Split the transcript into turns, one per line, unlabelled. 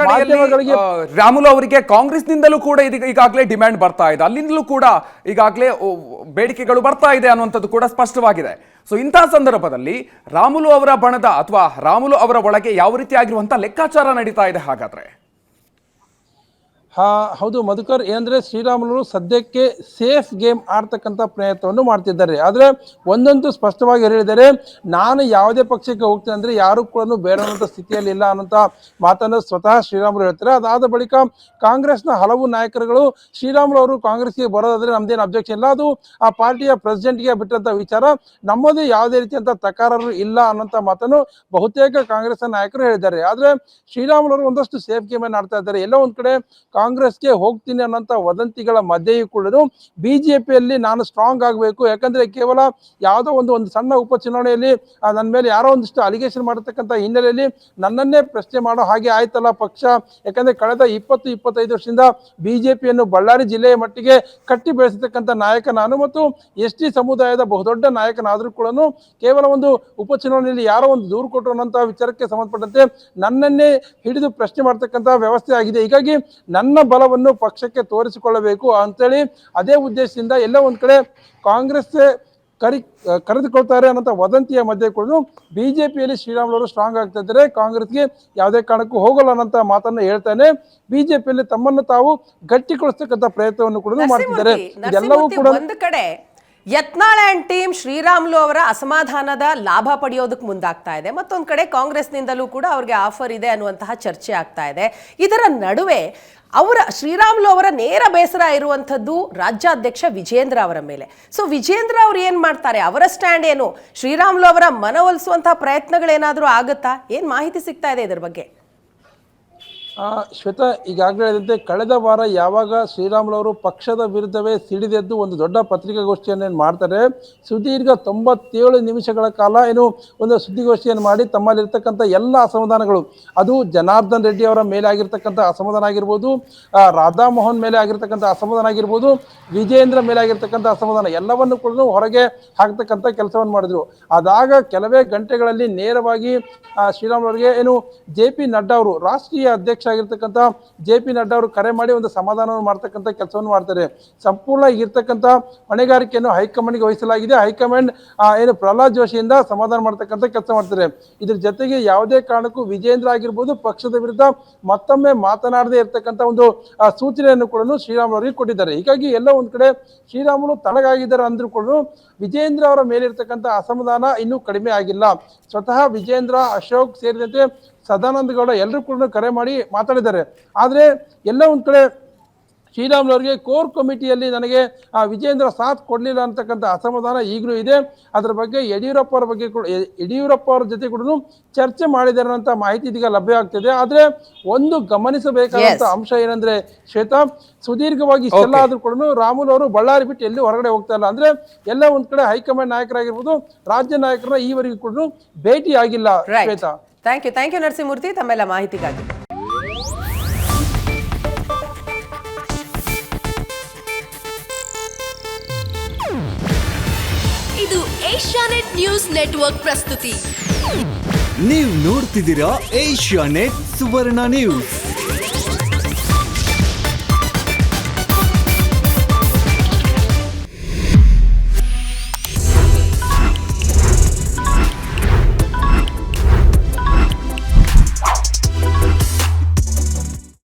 ಕಡೆಯಲ್ಲಿ ರಾಮುಲು ಅವರಿಗೆ ಕಾಂಗ್ರೆಸ್ನಿಂದಲೂ ಕೂಡ ಇದೀಗ ಈಗಾಗಲೇ ಡಿಮ್ಯಾಂಡ್ ಬರ್ತಾ ಇದೆ. ಅಲ್ಲಿಂದಲೂ ಕೂಡ ಈಗಾಗಲೇ ಬೇಡಿಕೆಗಳು ಬರ್ತಾ ಇದೆ ಅನ್ನುವಂಥದ್ದು ಕೂಡ ಸ್ಪಷ್ಟವಾಗಿದೆ. ಸೊ ಇಂತಹ ಸಂದರ್ಭದಲ್ಲಿ ರಾಮುಲು ಅವರ ಬಣದ ಅಥವಾ ರಾಮುಲು ಅವರ ಒಳಗೆ ಯಾವ ರೀತಿಯಾಗಿರುವಂತಹ ಲೆಕ್ಕಾಚಾರ ನಡೀತಾ ಇದೆ ಹಾಗಾದ್ರೆ?
ಹೌದು, ಮಧುಕರ್ ಏನಂದ್ರೆ ಶ್ರೀರಾಮುಲು ಸದ್ಯಕ್ಕೆ ಸೇಫ್ ಗೇಮ್ ಆಡ್ತಕ್ಕಂಥ ಪ್ರಯತ್ನವನ್ನು ಮಾಡ್ತಿದ್ದಾರೆ. ಆದರೆ ಒಂದಂತೂ ಸ್ಪಷ್ಟವಾಗಿ ಹೇಳಿದರೆ, ನಾನು ಯಾವುದೇ ಪಕ್ಷಕ್ಕೆ ಹೋಗ್ತೇನೆ ಅಂದ್ರೆ ಯಾರು ಕೂಡ ಬೇಡವಂತ ಸ್ಥಿತಿಯಲ್ಲಿ ಇಲ್ಲ ಅನ್ನೋಂಥ ಮಾತನ್ನು ಸ್ವತಃ ಶ್ರೀರಾಮುಲು ಹೇಳ್ತಾರೆ. ಅದಾದ ಬಳಿಕ ಕಾಂಗ್ರೆಸ್ನ ಹಲವು ನಾಯಕರುಗಳು ಶ್ರೀರಾಮುಲು ಅವರು ಕಾಂಗ್ರೆಸ್ಗೆ ಬರೋದಾದರೆ ನಮ್ದೇನು ಅಬ್ಜೆಕ್ಷನ್ ಇಲ್ಲ. ಅದು ಆ ಪಾರ್ಟಿಯ ಪ್ರೆಸಿಡೆಂಟ್ಗೆ ಬಿಟ್ಟಂತ ವಿಚಾರ. ನಮ್ಮದು ಯಾವುದೇ ರೀತಿಯಂತ ತಕರಾರು ಇಲ್ಲ ಅನ್ನೋಂಥ ಮಾತನ್ನು ಬಹುತೇಕ ಕಾಂಗ್ರೆಸ್ನ ನಾಯಕರು ಹೇಳಿದ್ದಾರೆ. ಆದರೆ ಶ್ರೀರಾಮುಲು ಅವರು ಒಂದಷ್ಟು ಸೇಫ್ ಗೇಮ್ ಆಡ್ತಾ ಇದ್ದಾರೆ. ಎಲ್ಲೋ ಒಂದು ಕಡೆ ಕಾಂಗ್ರೆಸ್ಗೆ ಹೋಗ್ತೀನಿ ಅನ್ನೋಂಥ ವದಂತಿಗಳ ಮಧ್ಯೆಯೂ ಕೂಡ ಬಿಜೆಪಿಯಲ್ಲಿ ನಾನು ಸ್ಟ್ರಾಂಗ್ ಆಗಬೇಕು. ಯಾಕಂದ್ರೆ ಕೇವಲ ಯಾವುದೋ ಒಂದು ಒಂದು ಸಣ್ಣ ಉಪಚುನಾವಣೆಯಲ್ಲಿ ನನ್ನ ಮೇಲೆ ಯಾರೋ ಒಂದಿಷ್ಟು ಅಲಿಗೇಷನ್ ಮಾಡತಕ್ಕಂಥ ಹಿನ್ನೆಲೆಯಲ್ಲಿ ನನ್ನನ್ನೇ ಪ್ರಶ್ನೆ ಮಾಡೋ ಹಾಗೆ ಆಯ್ತಲ್ಲ ಪಕ್ಷ. ಯಾಕಂದ್ರೆ ಕಳೆದ ಇಪ್ಪತ್ತು, ಇಪ್ಪತ್ತೈದು ವರ್ಷದಿಂದ ಬಿಜೆಪಿಯನ್ನು ಬಳ್ಳಾರಿ ಜಿಲ್ಲೆಯ ಮಟ್ಟಿಗೆ ಕಟ್ಟಿ ಬೆಳೆಸತಕ್ಕಂಥ ನಾಯಕ ನಾನು ಮತ್ತು ಎಸ್ ಟಿ ಸಮುದಾಯದ ಬಹುದೊಡ್ಡ ನಾಯಕನಾದರೂ ಕೂಡ ಕೇವಲ ಒಂದು ಉಪಚುನಾವಣೆಯಲ್ಲಿ ಯಾರೋ ಒಂದು ದೂರು ಕೊಟ್ಟರು ಅನ್ನೋಂಥ ವಿಚಾರಕ್ಕೆ ಸಂಬಂಧಪಟ್ಟಂತೆ ನನ್ನನ್ನೇ ಹಿಡಿದು ಪ್ರಶ್ನೆ ಮಾಡ್ತಕ್ಕಂಥ ವ್ಯವಸ್ಥೆ ಆಗಿದೆ. ಹೀಗಾಗಿ ನನ್ನ ಬಲವನ್ನು ಪಕ್ಷಕ್ಕೆ ತೋರಿಸಿಕೊಳ್ಳಬೇಕು ಅಂತೇಳಿ ಅದೇ ಉದ್ದೇಶದಿಂದ ಎಲ್ಲ ಒಂದು ಕಡೆ ಕಾಂಗ್ರೆಸ್ ಕರಿ ಕರೆದುಕೊಳ್ತಾರೆ ಅನ್ನೋಂಥ ವದಂತಿಯ ಮಧ್ಯೆ ಕೂಡ ಬಿ ಜೆ ಪಿಯಲ್ಲಿ ಶ್ರೀರಾಮುಲು ಅವರು ಸ್ಟ್ರಾಂಗ್ ಆಗ್ತಾ ಇದ್ದಾರೆ. ಕಾಂಗ್ರೆಸ್ಗೆ ಯಾವುದೇ ಕಾರಣಕ್ಕೂ ಹೋಗಲ್ಲ ಅನ್ನೋಂಥ ಮಾತನ್ನು ಹೇಳ್ತಾನೆ. ಬಿ ಜೆ ಪಿಯಲ್ಲಿ ತಮ್ಮನ್ನು ತಾವು ಗಟ್ಟಿಗೊಳಿಸ್ತಕ್ಕಂಥ ಪ್ರಯತ್ನವನ್ನು ಕೂಡ ಮಾಡ್ತಿದ್ದಾರೆ. ಇದೆಲ್ಲವೂ ಕೂಡ
ಒಂದು ಕಡೆ ಯತ್ನಾಳ್ ಆ್ಯಂಡ್ ಟೀಮ್ ಶ್ರೀರಾಮುಲು ಅವರ ಅಸಮಾಧಾನದ ಲಾಭ ಪಡೆಯೋದಕ್ಕೆ ಮುಂದಾಗ್ತಾ ಇದೆ. ಮತ್ತೊಂದು ಕಡೆ ಕಾಂಗ್ರೆಸ್ನಿಂದಲೂ ಕೂಡ ಅವ್ರಿಗೆ ಆಫರ್ ಇದೆ ಅನ್ನುವಂತಹ ಚರ್ಚೆ ಆಗ್ತಾ ಇದೆ. ಇದರ ನಡುವೆ ಅವರ ಶ್ರೀರಾಮುಲು ಅವರ ನೇರ ಬೇಸರ ಇರುವಂಥದ್ದು ರಾಜ್ಯಾಧ್ಯಕ್ಷ ವಿಜೇಂದ್ರ ಅವರ ಮೇಲೆ. ಸೊ, ವಿಜೇಂದ್ರ ಅವರು ಏನು ಮಾಡ್ತಾರೆ? ಅವರ ಸ್ಟ್ಯಾಂಡ್ ಏನು? ಶ್ರೀರಾಮುಲು ಅವರ ಮನವೊಲಿಸುವಂತಹ ಪ್ರಯತ್ನಗಳೇನಾದರೂ ಆಗುತ್ತಾ? ಏನು ಮಾಹಿತಿ ಸಿಗ್ತಾ ಇದೆ ಇದರ ಬಗ್ಗೆ?
ಶ್ವೇತಾ, ಈಗಾಗಲೇ ಹೇಳಿದಂತೆ ಕಳೆದ ವಾರ ಯಾವಾಗ ಶ್ರೀರಾಮುಲವರು ಪಕ್ಷದ ವಿರುದ್ಧವೇ ಸಿಡಿದೆದ್ದು ಒಂದು ದೊಡ್ಡ ಪತ್ರಿಕಾಗೋಷ್ಠಿಯನ್ನು ಮಾಡ್ತಾರೆ? ಸುದೀರ್ಘ ತೊಂಬತ್ತೇಳು ನಿಮಿಷಗಳ ಕಾಲ ಏನು ಒಂದು ಸುದ್ದಿಗೋಷ್ಠಿಯನ್ನು ಮಾಡಿ ತಮ್ಮಲ್ಲಿರ್ತಕ್ಕಂಥ ಎಲ್ಲ ಅಸಮಾಧಾನಗಳು. ಅದು ಜನಾರ್ದನ್ ರೆಡ್ಡಿ ಅವರ ಮೇಲೆ ಆಗಿರ್ತಕ್ಕಂಥ ಅಸಮಾಧಾನ ಆಗಿರ್ಬೋದು ರಾಧಾಮೋಹನ್ ಮೇಲೆ ಆಗಿರ್ತಕ್ಕಂಥ ಅಸಮಾಧಾನ ಆಗಿರ್ಬೋದು ವಿಜೇಂದ್ರ ಮೇಲೆ ಆಗಿರ್ತಕ್ಕಂಥ ಅಸಮಾಧಾನ ಎಲ್ಲವನ್ನು ಕೂಡ ಹೊರಗೆ ಹಾಕ್ತಕ್ಕಂಥ ಕೆಲಸವನ್ನು ಮಾಡಿದ್ರು. ಅದಾಗ ಕೆಲವೇ ಗಂಟೆಗಳಲ್ಲಿ ನೇರವಾಗಿ ಶ್ರೀರಾಮುಲು ಅವರಿಗೆ ಏನು ಜೆ ಪಿ ನಡ್ಡಾ ಅವರು ರಾಷ್ಟ್ರೀಯ ಅಧ್ಯಕ್ಷ ಆಗಿರ್ತಕ್ಕಂಥ ಜೆ ಪಿ ನಡ್ಡಾ ಅವರು ಕರೆ ಮಾಡಿ ಒಂದು ಸಮಾಧಾನವನ್ನು ಮಾಡ್ತಕ್ಕಂಥ ಕೆಲಸವನ್ನು ಮಾಡ್ತಾರೆ. ಸಂಪೂರ್ಣ ಇರ್ತಕ್ಕಂಥ ಹೊಣೆಗಾರಿಕೆಯನ್ನು ಹೈಕಮಾಂಡ್ಗೆ ವಹಿಸಲಾಗಿದೆ. ಹೈಕಮಾಂಡ್ ಏನು ಪ್ರಹ್ಲಾದ್ ಜೋಶಿಯಿಂದ ಸಮಾಧಾನ ಮಾಡ್ತಕ್ಕಂಥ ಕೆಲಸ ಮಾಡ್ತಾರೆ. ಇದ್ರ ಜೊತೆಗೆ ಯಾವುದೇ ಕಾರಣಕ್ಕೂ ವಿಜೇಂದ್ರ ಆಗಿರ್ಬೋದು, ಪಕ್ಷದ ವಿರುದ್ಧ ಮತ್ತೊಮ್ಮೆ ಮಾತನಾಡದೇ ಇರ್ತಕ್ಕಂಥ ಒಂದು ಸೂಚನೆಯನ್ನು ಕೂಡ ಶ್ರೀರಾಮ್ ಅವರಿಗೆ ಕೊಟ್ಟಿದ್ದಾರೆ. ಹೀಗಾಗಿ ಎಲ್ಲ ಒಂದು ಕಡೆ ಶ್ರೀರಾಮುಲು ತಳಗಾಗಿದ್ದಾರೆ ಅಂದ್ರೂ ಕೂಡ ವಿಜೇಂದ್ರ ಅವರ ಮೇಲಿರ್ತಕ್ಕಂಥ ಅಸಮಾಧಾನ ಇನ್ನೂ ಕಡಿಮೆ ಆಗಿಲ್ಲ. ಸ್ವತಃ ವಿಜೇಂದ್ರ, ಅಶೋಕ್ ಸೇರಿದಂತೆ ಸದಾನಂದ ಗೌಡ ಎಲ್ಲರೂ ಕೂಡ ಕರೆ ಮಾಡಿ ಮಾತಾಡಿದ್ದಾರೆ. ಆದರೆ ಎಲ್ಲ ಒಂದು ಕಡೆ ಶ್ರೀರಾಮುಲು ಅವರಿಗೆ ಕೋರ್ ಕಮಿಟಿಯಲ್ಲಿ ನನಗೆ ಆ ವಿಜೇಂದ್ರ ಸಾಥ್ ಕೊಡಲಿಲ್ಲ ಅಂತಕ್ಕಂಥ ಅಸಮಾಧಾನ ಈಗಲೂ ಇದೆ. ಅದರ ಬಗ್ಗೆ ಯಡಿಯೂರಪ್ಪ ಅವರ ಬಗ್ಗೆ ಕೂಡ ಯಡಿಯೂರಪ್ಪ ಅವರ ಜೊತೆ ಕೂಡ ಚರ್ಚೆ ಮಾಡಿದ್ದಾರೆ ಅಂತ ಮಾಹಿತಿ ಇದೀಗ ಲಭ್ಯ ಆಗ್ತಿದೆ. ಆದರೆ ಒಂದು
ಗಮನಿಸಬೇಕಾದಂಥ
ಅಂಶ ಏನಂದ್ರೆ ಶ್ವೇತಾ ಸುದೀರ್ಘವಾಗಿ ಇಷ್ಟೆಲ್ಲ ಆದರೂ ಕೂಡ ರಾಮುಲು ಅವರು ಬಳ್ಳಾರಿ ಬಿಟ್ಟು ಎಲ್ಲಿ ಹೊರಗಡೆ ಹೋಗ್ತಾ ಇಲ್ಲ. ಅಂದ್ರೆ ಎಲ್ಲ ಒಂದ್ ಕಡೆ ಹೈಕಮಾಂಡ್ ನಾಯಕರಾಗಿರ್ಬೋದು ರಾಜ್ಯ ನಾಯಕರನ್ನ ಈವರೆಗೂ ಕೂಡ ಭೇಟಿ ಆಗಿಲ್ಲ Shweta.
Thank you thank you Narasimhamurthy. ತಮ್ಮೆಲ್ಲ ಮಾಹಿತಿಗಾಗಿ.
ಇದು ಏಷ್ಯಾನೆಟ್ ನ್ಯೂಸ್ ನೆಟ್ವರ್ಕ್ ಪ್ರಸ್ತುತಿ.
ನೀವು ನೋಡ್ತಿದ್ದೀರಾ ಏಷ್ಯಾ ನೆಟ್ ಸುವರ್ಣ ನ್ಯೂಸ್.